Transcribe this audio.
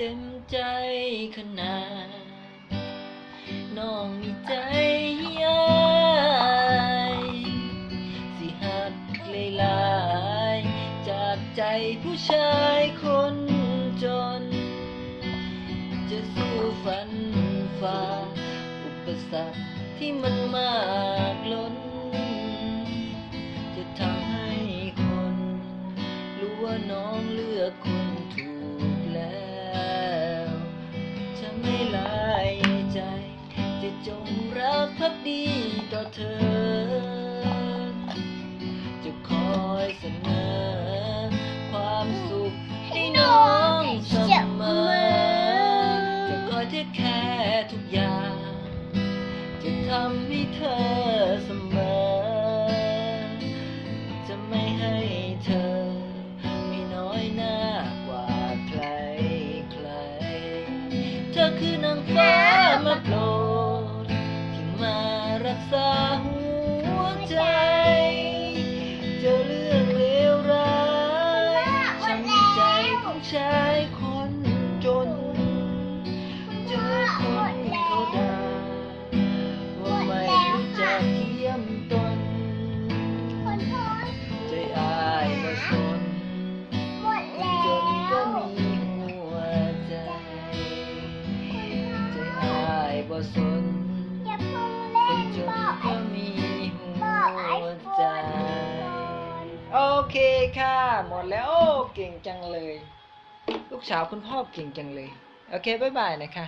เต็มใจขนาดน้องมีใจยายสิหักเลยลายจากใจผู้ชายคนจน จะสู้ฟันฝ่าอุปสรรคที่มันมากล้น ดีต่อเธอ จะคอยเสนอ ความสุขให้น้องเสมอ จะคอยเทคแคร์ทุกอย่าง จะทำให้เธอเสมอ จะไม่ให้เธอม่น้อยหน้ากว่าใครใคร เธอคือนางฟ้ามาโปรด บ่สนอย่าพิ่งเล่นนจบอกไอก็มีหับอกไอวโฟใจ โอเคค่ะ หมดแล้วโอ้เก่งจังเลย ลูกสาวคุณพ่อเก่งจังเลย โอเค บ๊ายบายนะคะ